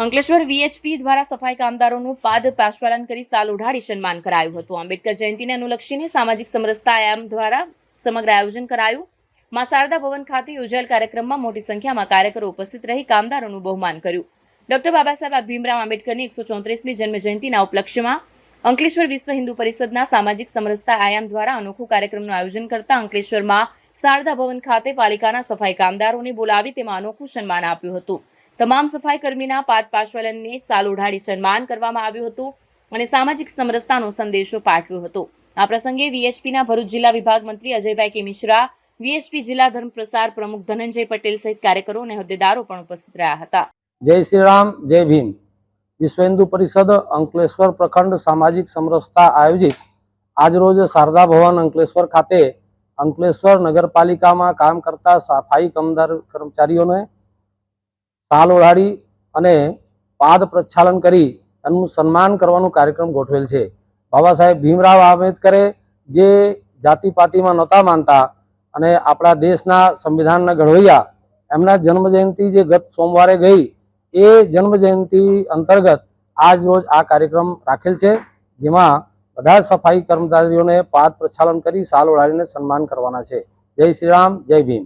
Ankleshwar VHP દ્વારા સફાઈ કામદારોનું પાદ પાશ્વાલન કરી સાલ ઉઢાડી સન્માન કરાયું હતું. આંબેડકર જયંતિને અનુલક્ષીને સામાજિક સમરસતા આયામ દ્વારા સમગ્ર આયોજન કરાયું. માં શારદા ભવન ખાતે યોજાયેલ કાર્યક્રમમાં મોટી સંખ્યામાં કાર્યકરો ઉપસ્થિત રહી કામદારોનું બહુમાન કર્યું. ડોક્ટર બાબા સાહેબ ભીમરાવ આંબેડકરની એકસો ચોત્રીસમી જન્મજયંતિના ઉપલક્ષ્યમાં અંકલેશ્વર વિશ્વ હિન્દુ પરિષદના સામાજિક સમરસતા આયામ દ્વારા અનોખું કાર્યક્રમનું આયોજન કરતા અંકલેશ્વરમાં શારદા ભવન ખાતે પાલિકાના સફાઈ કામદારોને બોલાવી તેમાં અનોખું સન્માન આપ્યું હતું. તમામ સફાઈ કર્મીના પાદ પાશ્વલનને સાલ ઉઢાડી સન્માન કરવામાં આવ્યું હતું અને સામાજિક સમરસતાનો સંદેશો પાઠવ્યો હતો. આ પ્રસંગે વીએચપીના ભરૂચ જિલ્લા વિભાગ મંત્રી અજયભાઈ કે મિશ્રા, વીએચપી જિલ્લા ધર્મ પ્રસાર પ્રમુખ ધનંજય પટેલ સહિત કાર્યકરો અને હોદ્દેદારો પણ ઉપસ્થિત રહ્યા હતા. જય શ્રી રામ, જય ભીમ. વિશ્વ હિન્દુ પરિષદ અંકલેશ્વર પ્રખંડ સામાજિક સમરસતા આયોજિત આજરોજ શારદા ભવન અંકલેશ્વર ખાતે અંકલેશ્વર નગરપાલિકામાં કામ કરતા સફાઈ કામદાર કર્મચારીઓને સાલ ઓઢાડી અને પાદ પ્રક્ષાલન કરી એનું સન્માન કરવાનું કાર્યક્રમ ગોઠવેલ છે. બાબા સાહેબ ભીમરાવ આંબેડકરે જે જાતિ પાતિમાં નહોતા માનતા અને આપણા દેશના સંવિધાનના ઘડવૈયા, એમના જન્મજયંતિ જે ગત સોમવારે ગઈ, એ જન્મજયંતિ અંતર્ગત આજ રોજ આ કાર્યક્રમ રાખેલ છે, જેમાં બધા સફાઈ કર્મચારીઓને પાદ પ્રક્ષાલન કરી શાલ ઓઢાડીને સન્માન કરવાના છે. જય શ્રી રામ, જય ભીમ.